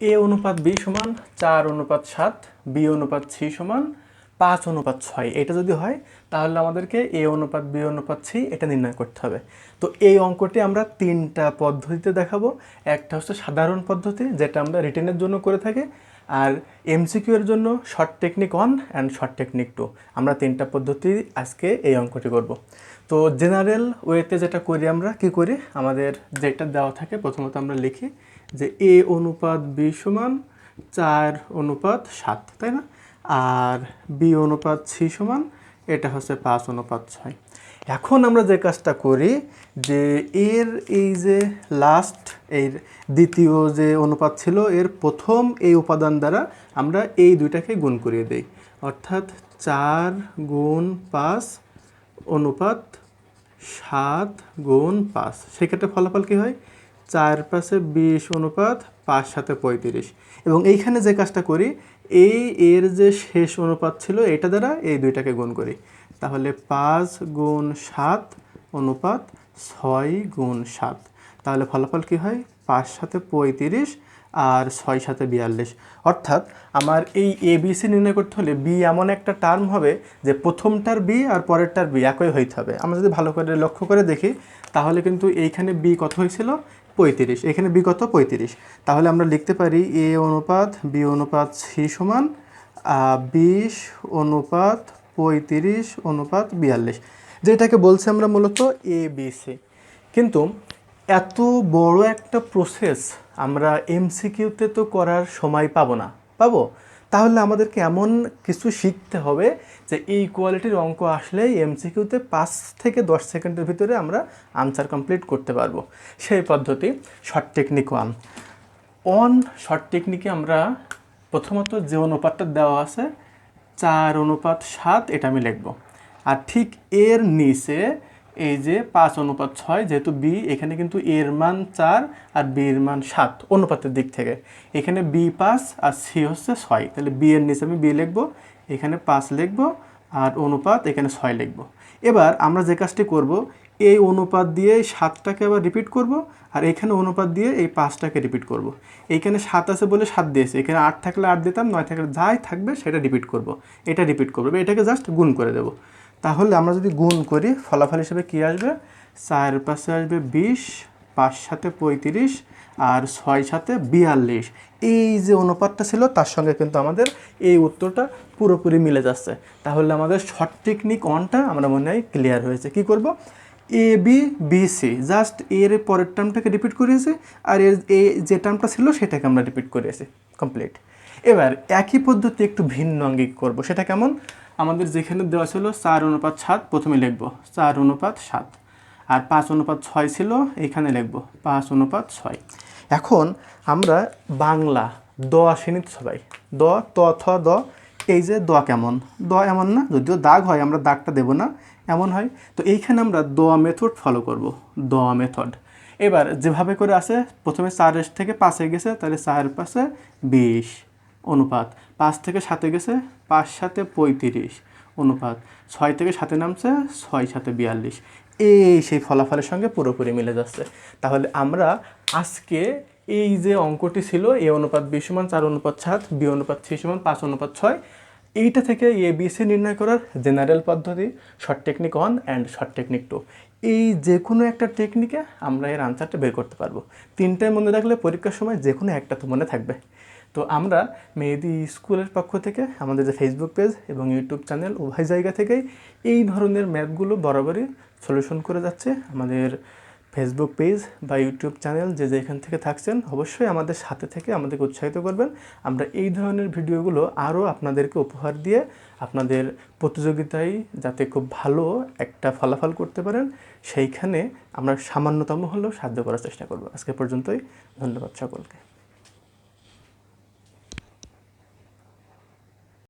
এ অনুপাত বি সমান, চার অনুপাত সাত, বি অনুপাত সি সমান, পাঁচ অনুপাত ছয়। এটা যদি হয়, তাহলে আমাদেরকে এ অনুপাত, বি অনুপাত, সি এটা নির্ণয় করতে হবে। তো এই অঙ্কটি আমরা তিনটা পদ্ধতিতে দেখাবো। একটা হচ্ছে সাধারণ পদ্ধতি, যেটা আমরা রিটেনের জন্য করে থাকি, আর এমসিকিউ এর জন্য short technique one and short technique two. আমরা তিনটা পদ্ধতি আজকে এই অঙ্কটি করব। তো জেনারেল ওয়েতে যেটা করি আমরা, কি করি? আমাদের যেটা দেওয়া থাকে, প্রথমত আমরা লিখি যে এ অনুপাত বি সমান চার অনুপাত সাত, তাই না? আর বি অনুপাত সি সমান, এটা হচ্ছে পাঁচ অনুপাত ছয়। এখন আমরা যে কাজটা করি, যে এর এই যে লাস্ট এর দ্বিতীয় যে অনুপাত ছিল, এর প্রথম এই উপাদান দ্বারা আমরা এই দুইটাকে গুণ করিয়ে দেই। অর্থাৎ চার গুণ পাঁচ অনুপাত সাত গুণ পাঁচ। সেক্ষেত্রে ফলাফল কী হয়? চার পাশে বিশ অনুপাত পাঁচ সাথে পঁয়ত্রিশ। এবং এইখানে যে কাজটা করি, এই এর যে শেষ অনুপাত ছিল, এটা দ্বারা এই দুইটাকে গুণ করি। তাহলে পাঁচ গুণ সাত অনুপাত ছয় গুণ সাত। তাহলে ফলাফল কী হয়? পাঁচ সাথে পঁয়ত্রিশ আর ছয় সাথে বিয়াল্লিশ। অর্থাৎ আমার এই এ বি সি নির্ণয় করতে হলে বি এমন একটা টার্ম হবে যে প্রথমটার বি আর পরেরটার বি একই হইতে হবে। আমরা যদি ভালো করে লক্ষ্য করে দেখি, তাহলে কিন্তু এইখানে বি কত হয়েছিল? পঁয়ত্রিশ। এখানে বি কত? পঁয়ত্রিশ। তাহলে আমরা লিখতে পারি এ অনুপাত বি অনুপাত সি সমান বিশ অনুপাত পঁয়ত্রিশ অনুপাত বিয়াল্লিশ। যেটাকে বলছি আমরা মূলত এ বি সি কিন্তু এত বড় একটা প্রসেস আমরা এমসিকিউতে তো করার সময় পাবো না। পাবো? তাহলে আমাদেরকে এমন কিছু শিখতে হবে যে এই কোয়ালিটির অঙ্ক আসলে এমসিকিউতে পাঁচ থেকে দশ সেকেন্ডের ভিতরে আমরা আনসার কমপ্লিট করতে পারব। সেই পদ্ধতি short technique one on short টেকনিকে আমরা প্রথমত যে অনুপাতটা দেওয়া আছে, চার অনুপাত সাত, এটা আমি লিখব। আর ঠিক এর নিচে এই যে পাঁচ অনুপাত ছয় যেহেতু বি, এখানে কিন্তু এর মান চার আর বি এর মান সাত অনুপাতের দিক থেকে এখানে বি পাঁচ আর সি হচ্ছে ছয় তাহলে বি এর নিচে আমি বি লিখব, এখানে পাঁচ লিখব আর অনুপাত এখানে ছয় লিখব এবার আমরা যে কাজটি করব, এই অনুপাত দিয়ে সাতটাকে আবার রিপিট করব আর এখানে অনুপাত দিয়ে এই পাঁচটাকে রিপিট করব। এইখানে সাত আছে বলে সাত দিয়েছে, এখানে আট থাকলে আট দিতাম, নয় থাকলে যাই থাকবে সেটা রিপিট করব। এটা রিপিট করব, এটাকে জাস্ট গুণ করে দেবো তাহলে আমরা যদি গুণ করি, ফলাফল হিসেবে কী আসবে? চার পাশে আসবে বিশ, পাঁচ সাথে পঁয়ত্রিশ, আর ছয় সাথে বিয়াল্লিশ। এই যে অনুপাতটা ছিল, তার সঙ্গে কিন্তু আমাদের এই উত্তরটা পুরোপুরি মিলে যাচ্ছে। তাহলে আমাদের শর্ট টেকনিক অনটা আমরা মনে হয় ক্লিয়ার হয়েছে। কি করব? A B B C just এর পরের টার্মটাকে রিপিট করিয়েছি আর এর, এ যে টার্মটা ছিল, সেটাকে আমরা রিপিট করিয়েছি কমপ্লিট এবার একই পদ্ধতি একটু ভিন্ন অঙ্গিক করব। সেটা কেমন? আমাদের যেখানে দেওয়া ছিল চার অনুপাত সাত, প্রথমে লিখব চার অনুপাত সাত। আর পাঁচ অনুপাত ছয় ছিল, এখানে লিখব পাঁচ অনুপাত ছয়। এখন আমরা বাংলা দ শ্রেণীত সবাই। দ, ত, থ, দ, এই যে দ কেমন? দ এমন না, যদিও দাগ হয়, আমরা দাগটা দেব না, এমন হয়। তো এইখানে আমরা দ মেথড ফলো করব, দ মেথড এবার যেভাবে করে আসে প্রথমে চারের থেকে পাঁচে গেছে, তাহলে চার পাশে বিশ। অনুপাত। পাঁচ থেকে সাতে গেছে, পাঁচ সাথে পঁয়ত্রিশ অনুপাত। ছয় থেকে সাতে নামছে, ছয় সাথে বিয়াল্লিশ। এই সেই ফলাফলের সঙ্গে পুরোপুরি মিলে যাচ্ছে। তাহলে আমরা আজকে এই যে অঙ্কটি ছিল, এ অনুপাত বি সমান, চার অনুপাত সাত, বি অনুপাত থ্রি সমান, পাঁচ অনুপাত ছয় এইটা থেকে এ বি নির্ণয় করার জেনারেল পদ্ধতি short technique one and short technique two এই যে কোনো একটা টেকনিকে আমরা এর আনসারটা বের করতে পারব। তিনটায় মনে রাখলে পরীক্ষার সময় যে কোনো একটা তো মনে থাকবে। তো আমরা মেহেদি স্কুলের পক্ষ থেকে আমাদের যে ফেসবুক পেজ এবং ইউটিউব চ্যানেল উভয় জায়গা থেকেই এই ধরনের ম্যাপগুলো বরাবরই সলিউশন করে যাচ্ছে আমাদের ফেসবুক পেজ বা ইউটিউব চ্যানেল যে যেখান থেকে থাকছেন, অবশ্যই আমাদের সাথে থেকে আমাদেরকে উৎসাহিত করবেন। আমরা এই ধরনের ভিডিওগুলো আরও আপনাদেরকে উপহার দিয়ে আপনাদের প্রতিযোগিতায় যাতে খুব ভালো একটা ফলাফল করতে পারেন, সেইখানে আমরা সামান্যতম হলেও সাহায্য করার চেষ্টা করব। আজকে পর্যন্তই, ধন্যবাদ সকলকে।